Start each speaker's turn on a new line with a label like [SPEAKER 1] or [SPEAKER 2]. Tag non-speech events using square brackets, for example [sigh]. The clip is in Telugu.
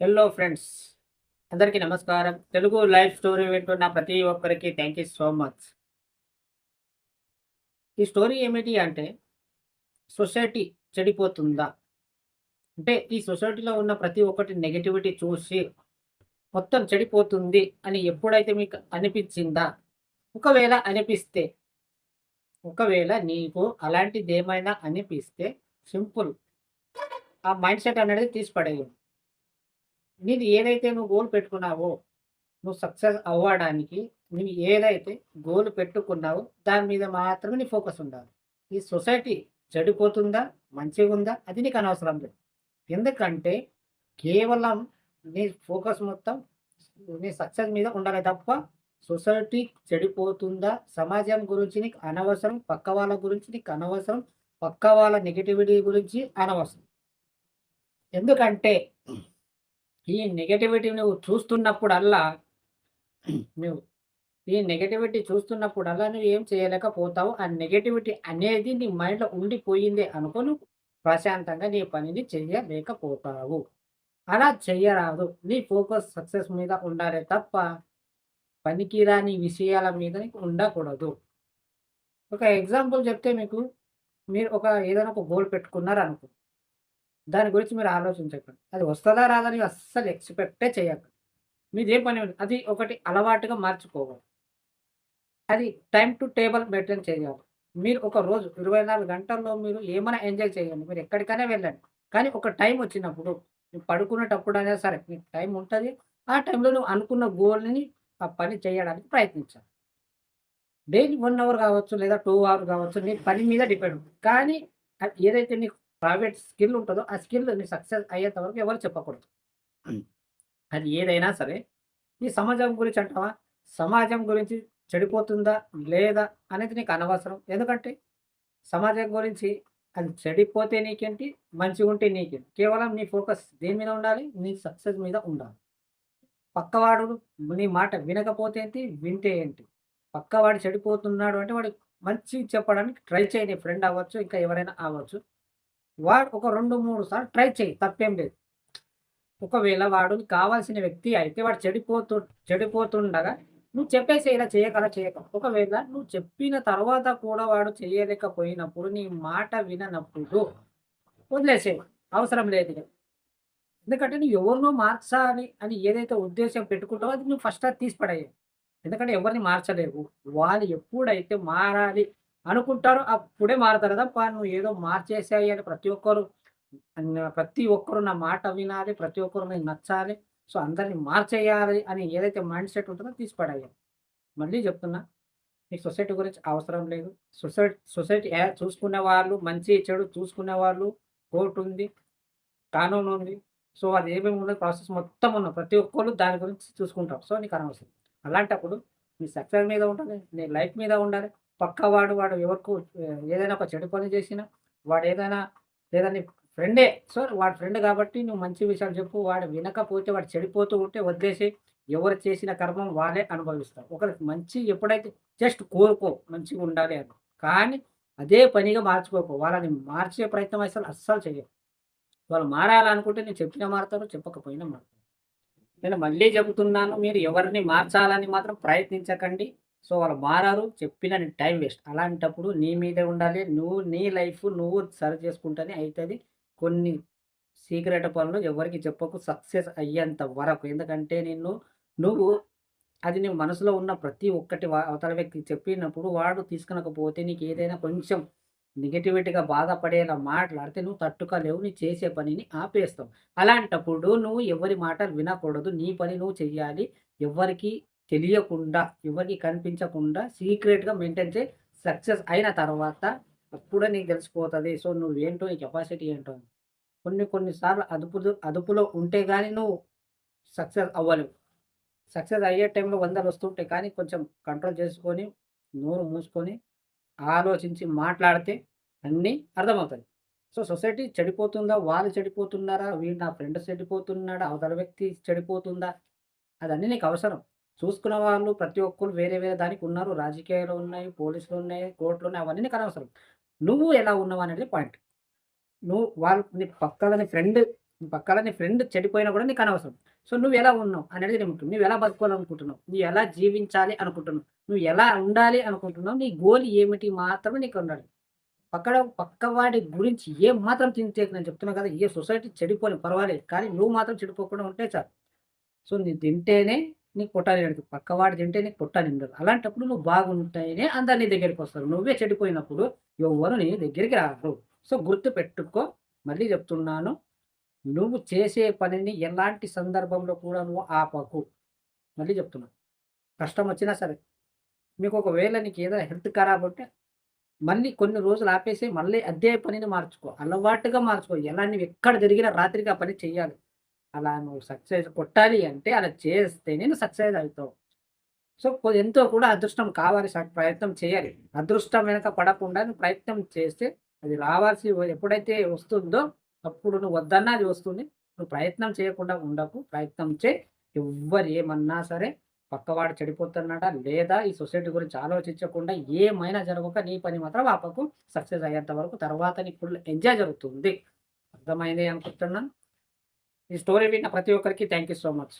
[SPEAKER 1] హలో ఫ్రెండ్స్ అందరికీ నమస్కారం. తెలుగు లైఫ్ స్టోరీ వింటున్న ప్రతి ఒక్కరికి థ్యాంక్ యూ సో మచ్ ఈ స్టోరీ ఏమిటి అంటే సొసైటీ చెడిపోతుందా? అంటే ఈ సొసైటీలో ఉన్న ప్రతి ఒక్కటి నెగటివిటీ చూసి మొత్తం చెడిపోతుంది అని ఎప్పుడైతే మీకు అనిపించిందా? ఒకవేళ అనిపిస్తే ఒకవేళ నీకు అలాంటిది ఏమైనా అనిపిస్తే సింపుల్. ఆ మైండ్ సెట్ అనేది తీసి పడేయండి నీది ఏదైతే నువ్వు గోల్ పెట్టుకున్నావో నువ్వు సక్సెస్ అవ్వడానికి నువ్వు ఏదైతే గోల్ పెట్టుకున్నావో దాని మీద మాత్రమే నీ ఫోకస్ ఉండాలి. ఈ సొసైటీ చెడిపోతుందా మంచిగా ఉందా అది నీకు అనవసరం లేదు. ఎందుకంటే కేవలం నీ ఫోకస్ మొత్తం నీ సక్సెస్ మీద ఉండాలి తప్ప సొసైటీ చెడిపోతుందా సమాజం గురించి నీకు అనవసరం పక్క వాళ్ళ గురించి నీకు అనవసరం పక్క వాళ్ళ నెగిటివిటీ గురించి అనవసరం. ఎందుకంటే ఈ నెగటివిటీ నువ్వు చూస్తున్నప్పుడల్లా [clears throat] నువ్వు ఈ నెగటివిటీ చూస్తున్నప్పుడల్లా నువ్వు ఏం చేయలేకపోతావు? ఆ నెగటివిటీ అనేది నీ మైండ్లో ఉండిపోయింది అనుకో నువ్వు ప్రశాంతంగా నీ పనిని చేయలేకపోతావు. అలా చేయరాదు. నీ ఫోకస్ సక్సెస్ మీద ఉండాలి తప్ప పనికిరాని విషయాల మీద నీకు ఉండకూడదు. ఒక ఎగ్జాంపుల్ చెప్తే మీకు మీరు ఒక ఏదైనా ఒక గోల్ పెట్టుకున్నారు అనుకో దాని గురించి మీరు ఆలోచించకండి. అది వస్తుందా రాదని అస్సలు ఎక్స్పెక్టే చేయకండి. మీదే పని అది ఒకటి అలవాటుగా మార్చుకోవాలి. అది టైం టు టేబుల్ మెయింటైన్ చేయాలి. మీరు ఒక రోజు ఇరవై నాలుగు గంటల్లో మీరు ఏమైనా ఎంజాయ్ చేయండి. మీరు ఎక్కడికైనా వెళ్ళండి. కానీ ఒక టైం వచ్చినప్పుడు నువ్వు పడుకునేటప్పుడు అయినా సరే నీకు టైం ఉంటుంది. ఆ టైంలో నువ్వు అనుకున్న గోల్ని ఆ పని చేయడానికి ప్రయత్నించాలి. డైలీ వన్ అవర్ కావచ్చు లేదా టూ అవర్ కావచ్చు నీ పని మీద డిపెండ్. కానీ అది ఏదైతే నీకు ప్రైవేట్ స్కిల్ ఉంటుందో ఆ స్కిల్ నీ సక్సెస్ అయ్యేంత వరకు ఎవరు చెప్పకూడదు. అది ఏదైనా సరే ఈ సమాజం గురించి అంటావా? సమాజం గురించి చెడిపోతుందా? లేదా? అనేది నీకు అనవసరం. ఎందుకంటే సమాజం గురించి అది చెడిపోతే నీకేంటి? మంచిగా ఉంటే నీకేంటి? కేవలం నీ ఫోకస్ దేని మీద ఉండాలి? నీ సక్సెస్ మీద ఉండాలి. పక్కవాడు నీ మాట వినకపోతే ఏంటి? వింటే ఏంటి? పక్కవాడు చెడిపోతున్నాడు అంటే వాడు మంచి చెప్పడానికి ట్రై చేయి నీ ఫ్రెండ్ అవ్వచ్చు ఇంకా ఎవరైనా అవ్వచ్చు. వాడు ఒక రెండు మూడు సార్లు ట్రై చేయి తప్పేం లేదు. ఒకవేళ వాడు కావాల్సిన వ్యక్తి అయితే వాడు చెడిపోతు చెడిపోతుండగా నువ్వు చెప్పేసి ఇలా చేయకలా చేయక. ఒకవేళ నువ్వు చెప్పిన తర్వాత కూడా వాడు చేయలేకపోయినప్పుడు నీ మాట విననప్పుడు వదిలేసే అవసరం లేదు ఎందుకంటే నువ్వు ఎవరినో మార్చాలి అని ఏదైతే ఉద్దేశం పెట్టుకుంటావో అది నువ్వు ఫస్ట్ అది తీసి పడేయాలి ఎందుకంటే ఎవరిని మార్చలేవు. వాళ్ళు ఎప్పుడైతే మారాలి అనుకుంటారు. అప్పుడే మారుతారు తప్ప నువ్వు ఏదో మార్చేసాయి అని ప్రతి ఒక్కరు ప్రతి ఒక్కరు నా మాట వినాలి ప్రతి ఒక్కరు నేను నచ్చాలి. సో అందరిని మార్చేయాలి అని ఏదైతే మైండ్ సెట్ ఉంటుందో తీసిపడేయాలి. మళ్ళీ చెప్తున్నా నీకు సొసైటీ గురించి అవసరం లేదు. సొసైటీ సొసైటీ ఏ- చూసుకునే వాళ్ళు మంచి చెడు చూసుకునే వాళ్ళు కోర్టు ఉంది కానూన్ ఉంది. సో అది ఏమేమి ఉన్నది ప్రాసెస్ మొత్తం ఉన్న ప్రతి ఒక్కరు దాని గురించి చూసుకుంటారు సో నీకు అనవసరం. అలాంటప్పుడు నీ సక్సెస్ మీద ఉండాలి నీ లైఫ్ మీద ఉండాలి. పక్కవాడు వాడు ఎవరికి ఏదైనా ఒక చెడు పని చేసినా వాడు ఏదైనా లేదా నీ ఫ్రెండే సో వాడి ఫ్రెండ్ కాబట్టి నువ్వు మంచి విషయాలు చెప్పు వాడు వినకపోతే వాడు చెడిపోతూ ఉంటే వదిలేసి ఎవరు చేసిన కర్మం వాళ్ళే అనుభవిస్తారు. ఒకరికి మంచి ఎప్పుడైతే జస్ట్ కోరుకో మంచిగా ఉండాలి అని. కానీ అదే పనిగా మార్చుకోకు. వాళ్ళని మార్చే ప్రయత్నం అసలు అస్సలు చేయవు వాళ్ళు మారాలనుకుంటే నేను చెప్పినా మారుతారు చెప్పకపోయినా మారుతారు. నేను మళ్ళీ చెబుతున్నాను మీరు ఎవరిని మార్చాలని మాత్రం ప్రయత్నించకండి. సో వాళ్ళు మారారు చెప్పిన టైం వేస్ట్. అలాంటప్పుడు నీ మీదే ఉండాలి నువ్వు నీ లైఫ్ నువ్వు సరి చేసుకుంటేనే అవుతుంది కొన్ని సీక్రెట్ పనులు ఎవరికి చెప్పకు సక్సెస్ అయ్యేంత వరకు. ఎందుకంటే నిన్ను నువ్వు అది నీ మనసులో ఉన్న ప్రతి ఒక్కటి అవతల వ్యక్తికి చెప్పినప్పుడు వాడు తీసుకునకపోతే నీకు ఏదైనా కొంచెం నెగిటివిటీగా బాధపడేలా మాట్లాడితే నువ్వు తట్టుకోలేవు నీ చేసే పనిని ఆపేస్తావు. అలాంటప్పుడు నువ్వు ఎవరి మాటలు వినకూడదు నీ పని నువ్వు చెయ్యాలి. ఎవరికి తెలియకుండా ఎవరికి కనిపించకుండా సీక్రెట్గా మెయింటైన్ చేయి. సక్సెస్ అయిన తర్వాత అప్పుడే నీకు తెలిసిపోతుంది. సో నువ్వు ఏంటో నీ కెపాసిటీ ఏంటో. అని. కొన్ని కొన్నిసార్లు అదుపు అదుపులో ఉంటే కానీ నువ్వు సక్సెస్ అవ్వలేవు. సక్సెస్ అయ్యే టైంలో వందలు వస్తుంటాయి. కానీ కొంచెం కంట్రోల్ చేసుకొని నోరు మూసుకొని ఆలోచించి మాట్లాడితే అన్నీ అర్థమవుతాయి. సో సొసైటీ చెడిపోతుందా? వాళ్ళు చెడిపోతున్నారా? వీడు నా ఫ్రెండ్ చెడిపోతున్నాడా? అవతల వ్యక్తి చెడిపోతుందా? అదన్నీ నీకు అవసరం. చూసుకున్న వాళ్ళు ప్రతి ఒక్కరు వేరే వేరే దానికి ఉన్నారు. రాజకీయాలు ఉన్నాయి పోలీసులు ఉన్నాయి కోర్టులు ఉన్నాయి అవన్నీ నీకు అనవసరం. నువ్వు ఎలా ఉన్నావు అనేది పాయింట్. నువ్వు వాళ్ళు నీ పక్కలని నీ ఫ్రెండ్ పక్కలని నీ ఫ్రెండ్ చెడిపోయినా కూడా నీకు అనవసరం. సో నువ్వు ఎలా ఉన్నావు అనేది నేను ముఖ్యం నువ్వు ఎలా బతుకోవాలనుకుంటున్నావు? నువ్వు ఎలా జీవించాలి అనుకుంటున్నావు? నువ్వు ఎలా ఉండాలి అనుకుంటున్నావు? నీ గోల్ ఏమిటి మాత్రమే నీకు ఉండాలి. పక్కన పక్కవాడి గురించి ఏం మాత్రం తింటే నేను చెప్తున్నా కదా ఏ సొసైటీ చెడిపోని పర్వాలేదు. కానీ నువ్వు మాత్రం చెడిపోకుండా ఉంటే చాలు. సో నీ తింటేనే నీకు పొట్టాలి అడుగు పక్కవాడు తింటే నీకు పొట్టాలి ఉండదు అలాంటప్పుడు నువ్వు బాగుంటేనే అందరు నీ దగ్గరికి వస్తారు. నువ్వే చెడిపోయినప్పుడు ఎవరు నీ దగ్గరికి రారు. సో గుర్తు పెట్టుకో. మళ్ళీ చెప్తున్నాను. నువ్వు చేసే పనిని ఎలాంటి సందర్భంలో కూడా నువ్వు ఆపకు. మళ్ళీ చెప్తున్నా కష్టం వచ్చినా సరే. మీకు ఒకవేళ నీకు ఏదైనా హెల్త్ ఖరాబ్ ఉంటే మళ్ళీ కొన్ని రోజులు ఆపేసి మళ్ళీ అదే పనిని మార్చుకో. అలవాటుగా మార్చుకో. ఎలా నువ్వు ఎక్కడ జరిగినా రాత్రికి ఆ పని చేయాలి అలా నువ్వు సక్సెస్ కొట్టాలి అంటే అలా చేస్తే నేను సక్సెస్ అవుతావు. సో ఎంతో కూడా అదృష్టం కావాలి ప్రయత్నం చేయాలి. అదృష్టం వెనక పడకుండా నువ్వు ప్రయత్నం చేస్తే అది రావాల్సి ఎప్పుడైతే వస్తుందో అప్పుడు నువ్వు వద్దన్నా అది వస్తుంది. నువ్వు ప్రయత్నం చేయకుండా ఉండకు ప్రయత్నం చే. ఎవ్వరు ఏమన్నా సరే పక్కవాడు చెడిపోతున్నాడా లేదా ఈ సొసైటీ గురించి ఆలోచించకుండా ఏమైనా జరగక నీ పని మాత్రం ఆపకు. సక్సెస్ అయ్యేంత వరకు తర్వాత నీకు ఫుల్ ఎంజాయ్ జరుగుతుంది. అర్థమైంది అనుకుంటున్నాను? ఈ స్టోరీ విన్న ప్రతి ఒక్కరికి థ్యాంక్ యూ సో మచ్.